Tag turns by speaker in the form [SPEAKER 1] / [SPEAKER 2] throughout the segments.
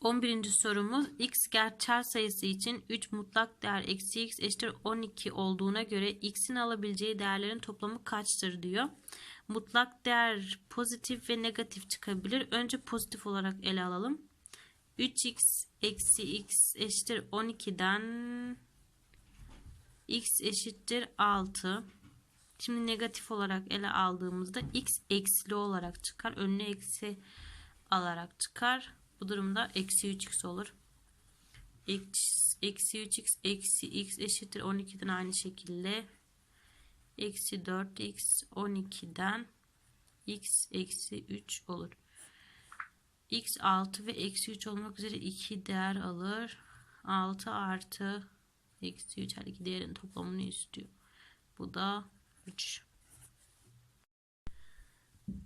[SPEAKER 1] 11. sorumuz x gerçel sayısı için 3 mutlak değer eksi x eşittir 12 olduğuna göre x'in alabileceği değerlerin toplamı kaçtır diyor. Mutlak değer pozitif ve negatif çıkabilir. Önce pozitif olarak ele alalım. 3x eksi x eşittir 12'den x eşittir 6. Şimdi negatif olarak ele aldığımızda x eksili olarak çıkar. Önüne eksi alarak çıkar. Bu durumda eksi 3x olur. Eksi, eksi 3x eksi x eşittir 12'den aynı şekilde. Eksi 4x 12'den x eksi 3 olur. x 6 ve eksi 3 olmak üzere 2 değer alır. 6 artı eksi 3 her iki değerin toplamını istiyor. Bu da 3.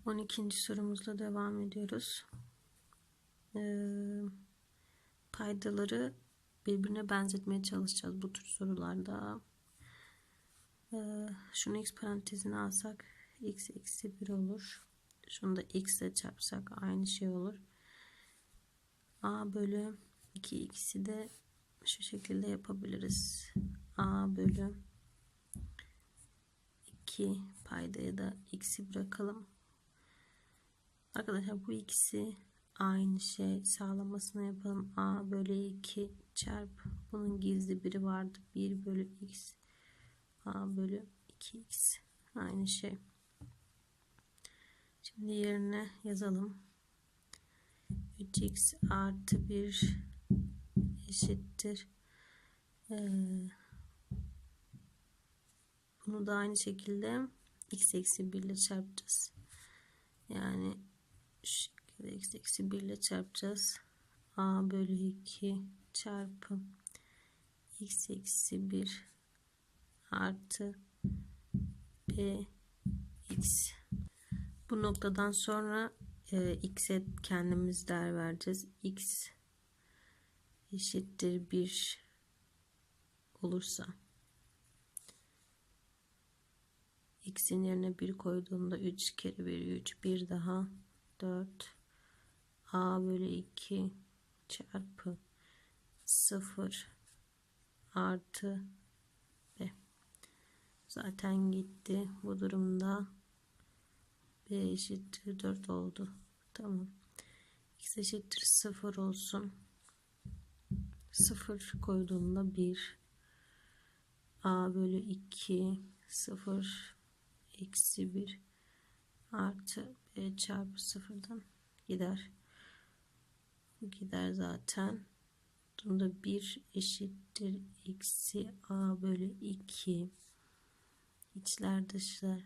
[SPEAKER 1] 12. sorumuzla devam ediyoruz. Ee, paydaları birbirine benzetmeye çalışacağız bu tür sorularda. Ee, şunu x parantezine alsak x eksi 1 olur. Şunu da x ile çarpsak aynı şey olur. a bölü 2 x'i de şu şekilde yapabiliriz. a bölü 2 paydaya da x'i bırakalım. Arkadaşlar bu ikisi aynı şey sağlamasına yapalım. a bölü 2 çarp bunun gizli biri vardı. 1 bölü x a bölü 2x aynı şey. Şimdi yerine yazalım. 3x artı 1 eşittir. Ee, bunu da aynı şekilde x eksi 1 ile çarpacağız. Yani şu şekilde x eksi 1 ile çarpacağız. a bölü 2 çarpı x eksi 1 artı b x. Bu noktadan sonra e, x'e kendimiz değer vereceğiz. x eşittir 1 olursa x'in yerine 1 koyduğumda 3 kere 1 3 bir daha 4 a bölü 2 çarpı 0 artı b. Zaten gitti. Bu durumda b eşittir 4 oldu. Tamam. X eşittir 0 olsun. 0 koyduğumda 1 a bölü 2 0 eksi 1 artı b çarpı sıfırdan gider. Gider zaten. Bunda 1 eşittir eksi a bölü 2 içler dışlar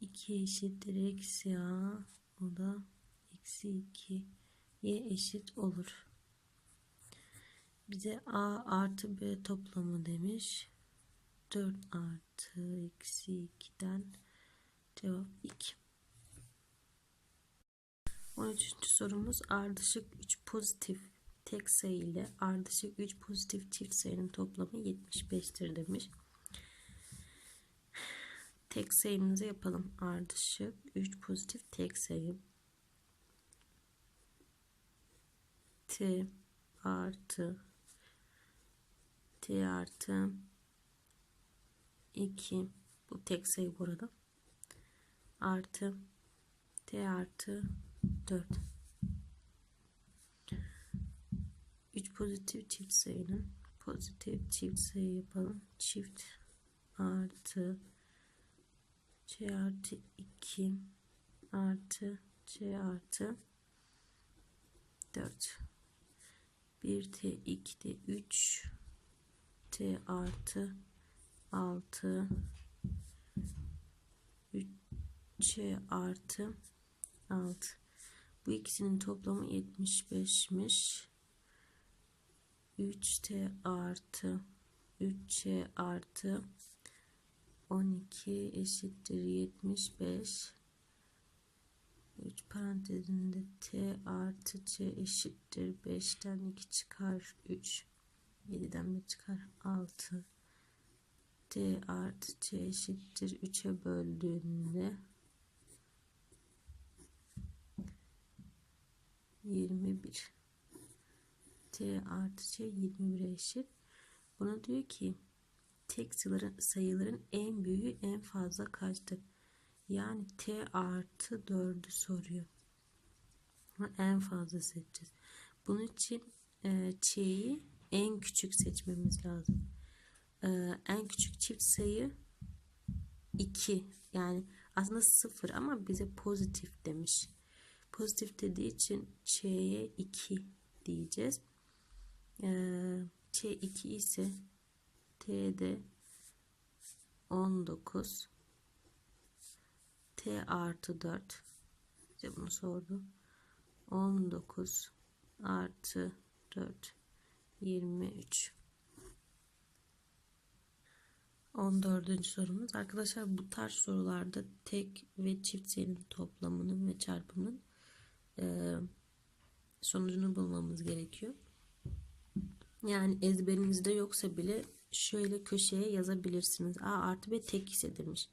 [SPEAKER 1] 2 eşittir eksi a o da eksi 2 y eşit olur. Bize a artı b toplamı demiş. 4 artı eksi 2'den cevap 2. 13. sorumuz ardışık 3 pozitif tek sayı ile ardışık 3 pozitif çift sayının toplamı 75'tir demiş. Tek sayımızı yapalım. Ardışık 3 pozitif tek sayı. T artı T artı 2 bu tek sayı burada artı t artı 4 3 pozitif çift sayının pozitif çift sayı yapalım çift artı c artı 2 artı c artı 4 1 t 2 t 3 t artı 6 3 artı 6 bu ikisinin toplamı 75'miş 3t artı 3c artı 12 eşittir 75 3 parantezinde t artı c eşittir 5'ten 2 çıkar 3 7'den 1 çıkar 6 d artı c eşittir 3'e böldüğünde 21 t artı c 21'e eşit. Buna diyor ki tek sayıların, sayıların en büyüğü en fazla kaçtır? Yani t artı 4'ü soruyor. En fazla seçeceğiz. Bunun için e, ç'yi en küçük seçmemiz lazım. E, en küçük çift sayı 2. Yani aslında 0 ama bize pozitif demiş. Pozitif dediği için ç'ye 2 diyeceğiz. E, ç 2 ise t'de 19 t artı 4 bize bunu sordu. 19 artı 4 23 14. sorumuz. Arkadaşlar bu tarz sorularda tek ve çift sayının toplamının ve çarpımının sonucunu bulmamız gerekiyor. Yani ezberinizde yoksa bile şöyle köşeye yazabilirsiniz. A artı B tek hissedilmiş.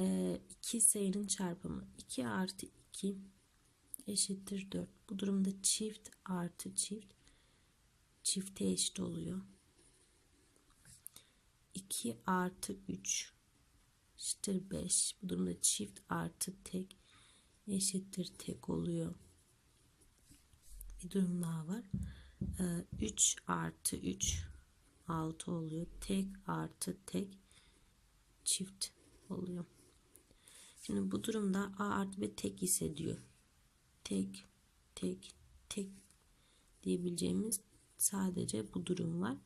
[SPEAKER 1] E, iki sayının çarpımı 2 artı 2 eşittir 4. Bu durumda çift artı çift çifte eşit oluyor. 2 artı 3 eşittir 5. Bu durumda çift artı tek eşittir tek oluyor. Bir durum daha var. 3 ee, artı 3 6 oluyor. Tek artı tek çift oluyor. Şimdi bu durumda A artı B tek hissediyor. Tek, tek, tek diyebileceğimiz sadece bu durum var.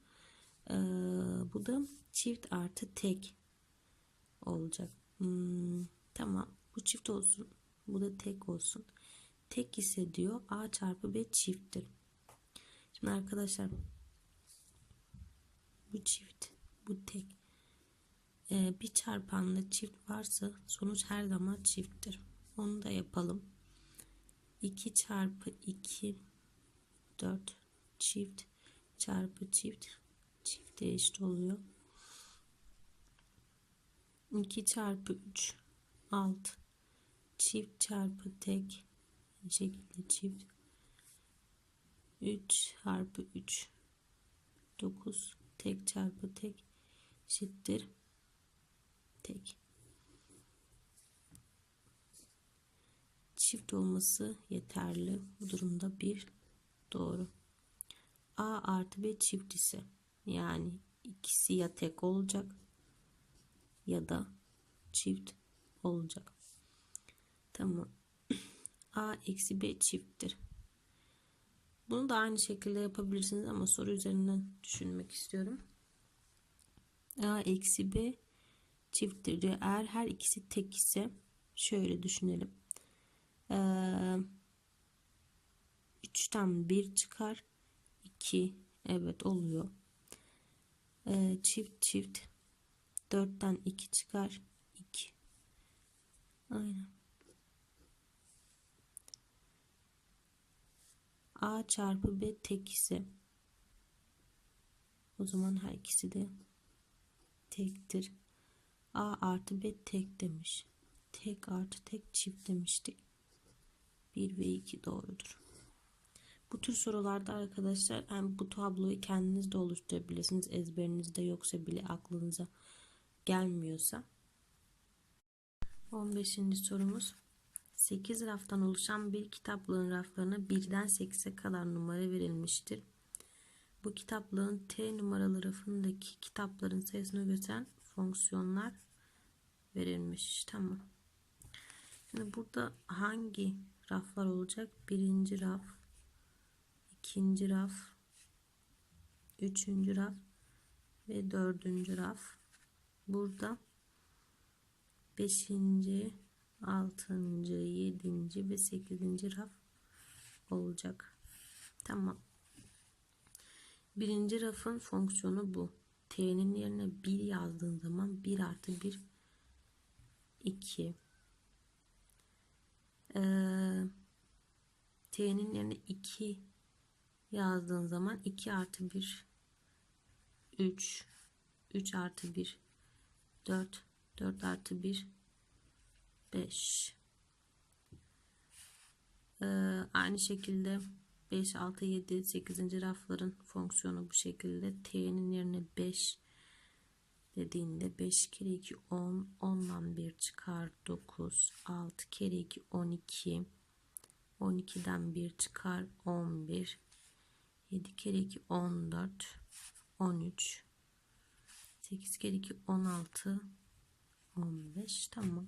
[SPEAKER 1] Ee, bu da çift artı tek olacak. Hmm, tamam. Bu çift olsun. Bu da tek olsun. Tek hissediyor. A çarpı B çifttir. Şimdi arkadaşlar bu çift, bu tek. Ee, bir çarpanla çift varsa sonuç her zaman çifttir. Onu da yapalım. 2 çarpı 2 4 çift çarpı çift çift eşit oluyor. 2 çarpı 3 6 çift çarpı tek şekilde çift. 3 çarpı 3 9 tek çarpı tek eşittir tek. Çift olması yeterli. Bu durumda bir doğru. A artı B çift ise yani ikisi ya tek olacak ya da çift olacak. Tamam. A eksi B çifttir. Bunu da aynı şekilde yapabilirsiniz ama soru üzerinden düşünmek istiyorum. A eksi B çifttir diyor. Eğer her ikisi tek ise şöyle düşünelim. Ee, 3'ten 1 çıkar. 2 evet oluyor. Ee, çift çift 4'ten 2 çıkar 2 aynen A çarpı B tek ise o zaman her ikisi de tektir. A artı B tek demiş. Tek artı tek çift demiştik. 1 ve 2 doğrudur. Bu tür sorularda arkadaşlar yani bu tabloyu kendiniz de oluşturabilirsiniz. Ezberinizde yoksa bile aklınıza gelmiyorsa. 15. sorumuz 8 raftan oluşan bir kitaplığın raflarına 1'den 8'e kadar numara verilmiştir. Bu kitaplığın T numaralı rafındaki kitapların sayısını gösteren fonksiyonlar verilmiş. Tamam. Şimdi burada hangi raflar olacak? Birinci raf, ikinci raf, üçüncü raf ve dördüncü raf. Burada beşinci, altıncı, yedinci ve sekizinci raf olacak. Tamam. Birinci rafın fonksiyonu bu. T'nin yerine 1 yazdığın zaman 1 artı 1 2 ee, T'nin yerine 2 yazdığın zaman 2 artı 1 3 3 artı 1 4 4 artı 1 5 ee, aynı şekilde 5, 6, 7, 8. rafların fonksiyonu bu şekilde. T'nin yerine 5 dediğinde 5 kere 2 10, 10'dan 1 çıkar 9, 6 kere 2 12, 12'den 1 çıkar 11, 7 kere 2 14, 13, 8 kere 2 16, 15 tamam.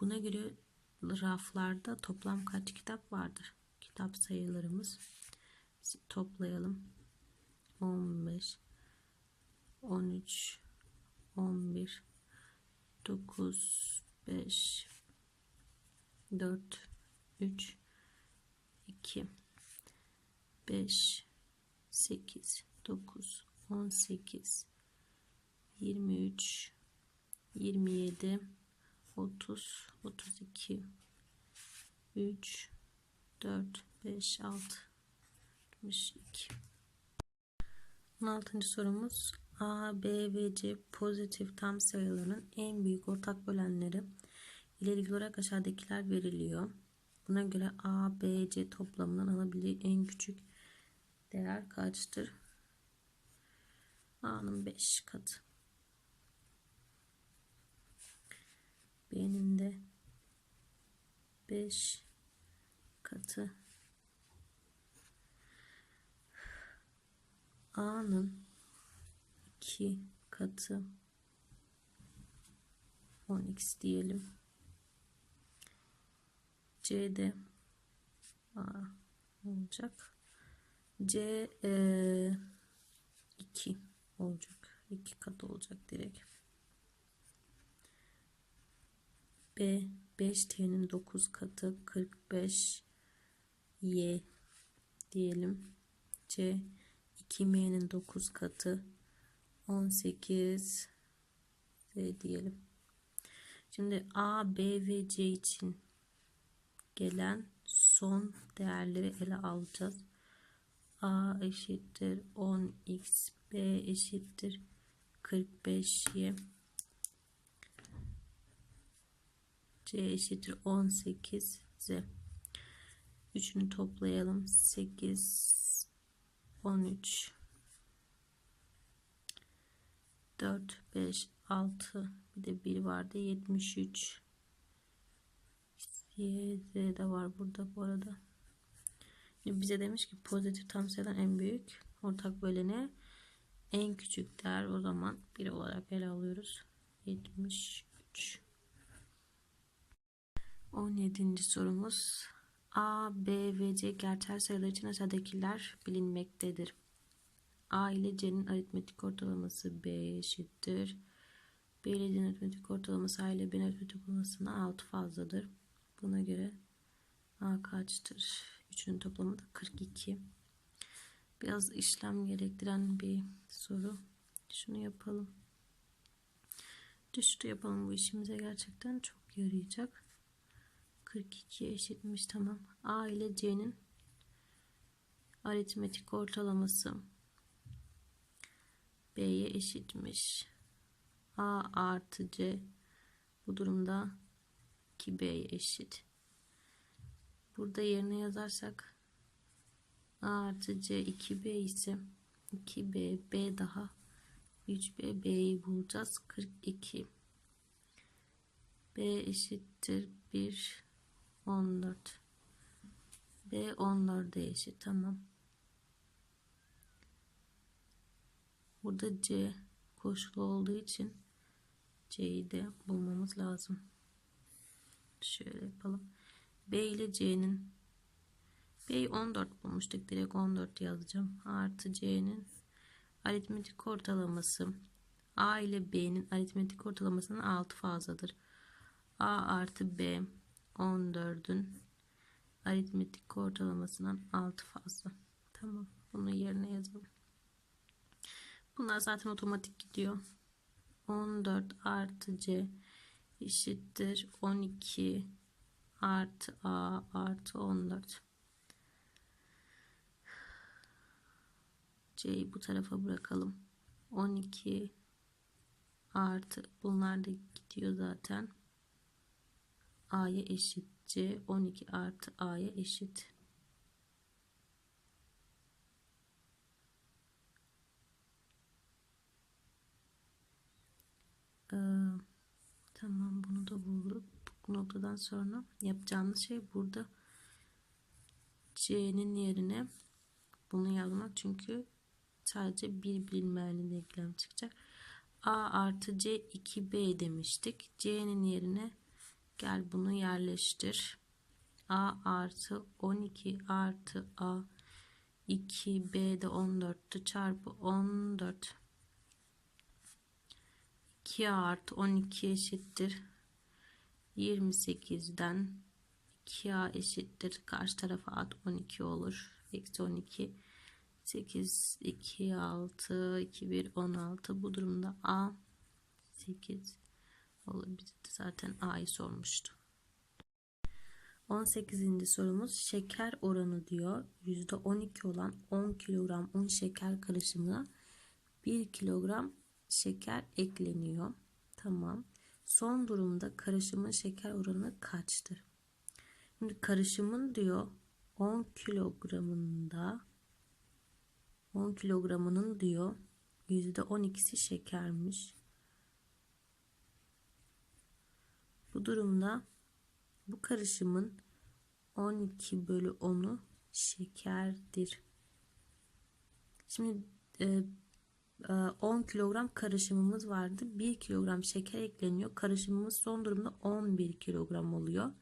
[SPEAKER 1] Buna göre raflarda toplam kaç kitap vardır? Kitap sayılarımız toplayalım. 15 13 11 9 5 4 3 2 5 8 9 18 23 27 30 32 3 4 5 6 62 16. sorumuz A, B ve C pozitif tam sayıların en büyük ortak bölenleri ile ilgili olarak aşağıdakiler veriliyor. Buna göre A, B, C toplamının alabildiği en küçük değer kaçtır? A'nın 5 katı. B'nin de 5 katı. A'nın 2 katı 10x diyelim. C'de A olacak. C e, 2 olacak. 2 kat olacak direkt. B 5t'nin 9 katı 45 y diyelim. C 2m'nin 9 katı 18 Z diyelim. Şimdi A, B ve C için gelen son değerleri ele alacağız. A eşittir 10x, B eşittir 45y, C eşittir 18 Z. Üçünü toplayalım. 8, 13, 4, 5, 6 bir de 1 vardı 73 Y, Z de var burada bu arada. Şimdi bize demiş ki pozitif tam sayıdan en büyük ortak böleni en küçük değer o zaman 1 olarak ele alıyoruz. 73 17. sorumuz A, B ve C gerçel sayılar için aşağıdakiler bilinmektedir. A ile C'nin aritmetik ortalaması B eşittir. B ile C'nin aritmetik ortalaması A ile B'nin aritmetik ortalamasından 6 fazladır. Buna göre A kaçtır? Üçünün toplamı da 42. Biraz işlem gerektiren bir soru. Şunu yapalım. Düştü yapalım bu işimize gerçekten çok yarayacak. 42 eşitmiş tamam. A ile C'nin aritmetik ortalaması B'ye eşitmiş. A artı C bu durumda 2B'ye eşit. Burada yerine yazarsak A artı C 2B ise 2B B daha 3B B'yi bulacağız. 42 B eşittir 1 14 B 14'e eşit tamam. Burada C koşulu olduğu için C'yi de bulmamız lazım. Şöyle yapalım. B ile C'nin B'yi 14 bulmuştuk. Direkt 14 yazacağım. Artı C'nin aritmetik ortalaması A ile B'nin aritmetik ortalamasının 6 fazladır. A artı B 14'ün aritmetik ortalamasından 6 fazla. Tamam. Bunu yerine yazalım. Bunlar zaten otomatik gidiyor. 14 artı C eşittir 12 artı A artı 14. C'yi bu tarafa bırakalım. 12 artı bunlar da gidiyor zaten. A'ya eşit. C 12 artı A'ya eşit. Ee, tamam bunu da bulduk. Bu noktadan sonra yapacağımız şey burada C'nin yerine bunu yazmak. Çünkü sadece bir bilinmeyenli denklem çıkacak. A artı C 2B demiştik. C'nin yerine gel bunu yerleştir. A artı 12 artı A. 2B de 14'tü çarpı 14 2 artı 12 eşittir. 28'den 2A eşittir. Karşı tarafa at 12 olur. Eksi 12 8 2 6 2 1 16 bu durumda A 8 de zaten A'yı sormuştu 18. sorumuz şeker oranı diyor. %12 olan 10 kilogram un şeker karışımına 1 kilogram şeker ekleniyor. Tamam. Son durumda karışımın şeker oranı kaçtır? Şimdi karışımın diyor 10 kilogramında 10 kilogramının diyor %12'si şekermiş. Bu durumda bu karışımın 12 bölü 10'u şekerdir. Şimdi e, 10 kilogram karışımımız vardı. 1 kilogram şeker ekleniyor. Karışımımız son durumda 11 kilogram oluyor.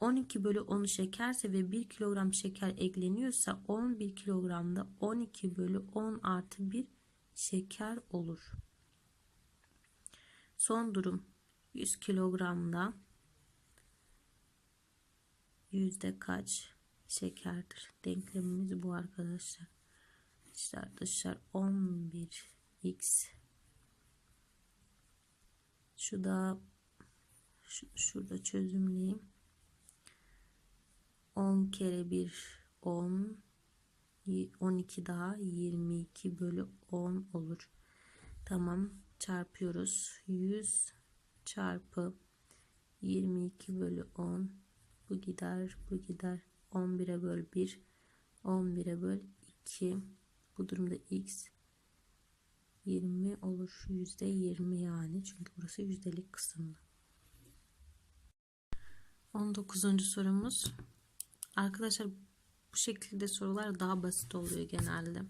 [SPEAKER 1] 12 bölü 10'u şekerse ve 1 kilogram şeker ekleniyorsa 11 kilogramda 12 bölü 10 artı 1 şeker olur. Son durum 100 kilogramda yüzde kaç şekerdir? Denklemimiz bu arkadaşlar. İşte dışlar 11 x şu da şu, şurada çözümleyeyim 10 kere 1 10 12 daha 22 bölü 10 olur tamam çarpıyoruz 100 çarpı 22 bölü 10 bu gider bu gider 11'e böl 1 11'e böl 2 bu durumda x 20 olur. Yüzde 20 yani. Çünkü burası yüzdelik kısımda. 19. sorumuz. Arkadaşlar bu şekilde sorular daha basit oluyor genelde.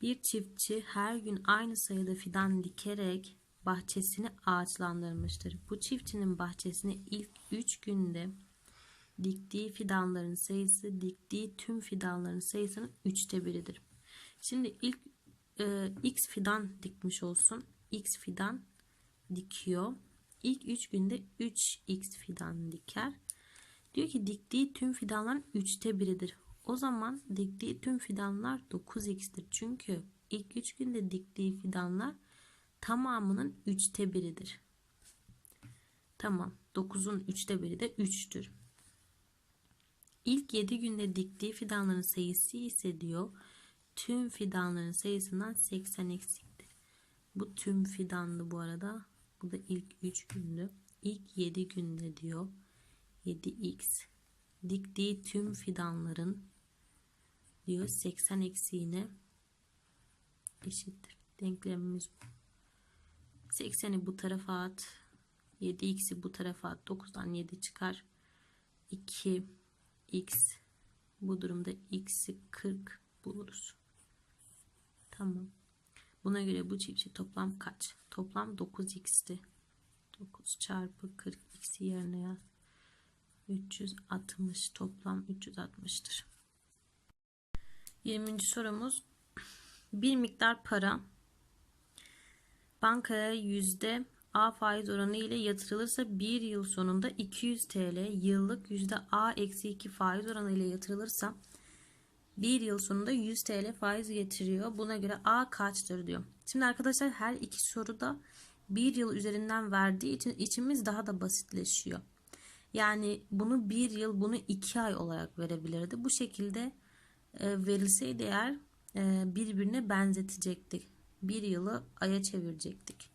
[SPEAKER 1] Bir çiftçi her gün aynı sayıda fidan dikerek bahçesini ağaçlandırmıştır. Bu çiftçinin bahçesine ilk 3 günde diktiği fidanların sayısı diktiği tüm fidanların sayısının üçte biridir. Şimdi ilk e, x fidan dikmiş olsun. x fidan dikiyor. İlk 3 günde 3x fidan diker. Diyor ki diktiği tüm fidanların üçte biridir. O zaman diktiği tüm fidanlar 9x'tir. Çünkü ilk 3 günde diktiği fidanlar tamamının üçte biridir. Tamam. 9'un üçte biri de 3'tür. İlk 7 günde diktiği fidanların sayısı ise diyor tüm fidanların sayısından 80 eksiktir. Bu tüm fidandı bu arada. Bu da ilk 3 gündü. İlk 7 günde diyor 7x diktiği tüm fidanların diyor 80 eksiğine eşittir. Denklemimiz bu. 80'i bu tarafa at. 7x'i bu tarafa at. 9'dan 7 çıkar. 2 x bu durumda x'i 40 buluruz. Tamam. Buna göre bu çiftçi toplam kaç? Toplam 9x'ti. 9 çarpı 40 x'i yerine yaz. 360 toplam 360'tır. 20. sorumuz bir miktar para bankaya yüzde A faiz oranı ile yatırılırsa bir yıl sonunda 200 TL yıllık yüzde A eksi 2 faiz oranı ile yatırılırsa bir yıl sonunda 100 TL faiz getiriyor. Buna göre A kaçtır diyor. Şimdi arkadaşlar her iki soruda bir yıl üzerinden verdiği için içimiz daha da basitleşiyor. Yani bunu bir yıl bunu iki ay olarak verebilirdi. Bu şekilde e, verilseydi eğer e, birbirine benzetecektik. Bir yılı aya çevirecektik.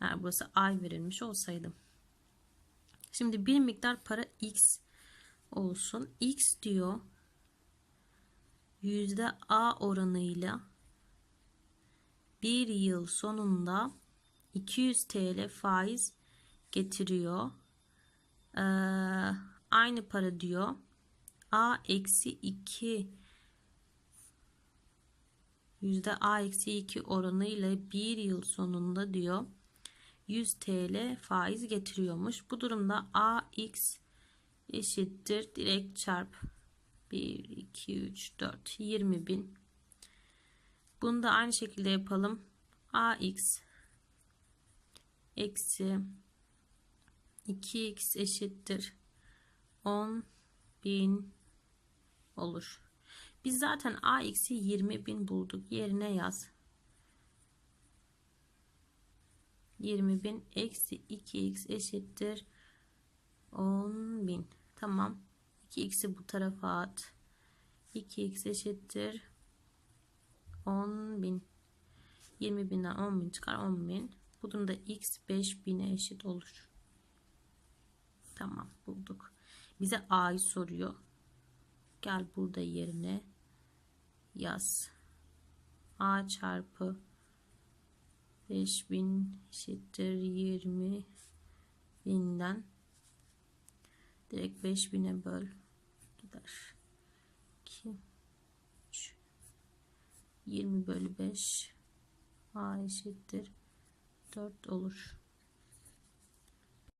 [SPEAKER 1] Yani burası ay verilmiş olsaydı. Şimdi bir miktar para x olsun. x diyor yüzde a oranıyla bir yıl sonunda 200 TL faiz getiriyor. Ee, aynı para diyor. A eksi 2 A eksi 2 oranıyla bir yıl sonunda diyor 100 TL faiz getiriyormuş. Bu durumda AX eşittir direkt çarp 1, 2, 3, 4, 20 bin. Bunu da aynı şekilde yapalım. AX eksi 2x eşittir 10 bin olur. Biz zaten AX'i 20 bin bulduk. Yerine yaz. 20 bin eksi 2x eşittir 10 bin. Tamam. 2x'i bu tarafa at. 2x eşittir 10 bin. 20 binden 10 bin çıkar 10 bin. Bu durumda x 5 bine eşit olur. Tamam bulduk. Bize a'yı soruyor. Gel burada yerine yaz. a çarpı 5000 eşittir 20 binden direkt 5000'e böl. Gider. 2 3 20 bölü 5 a eşittir 4 olur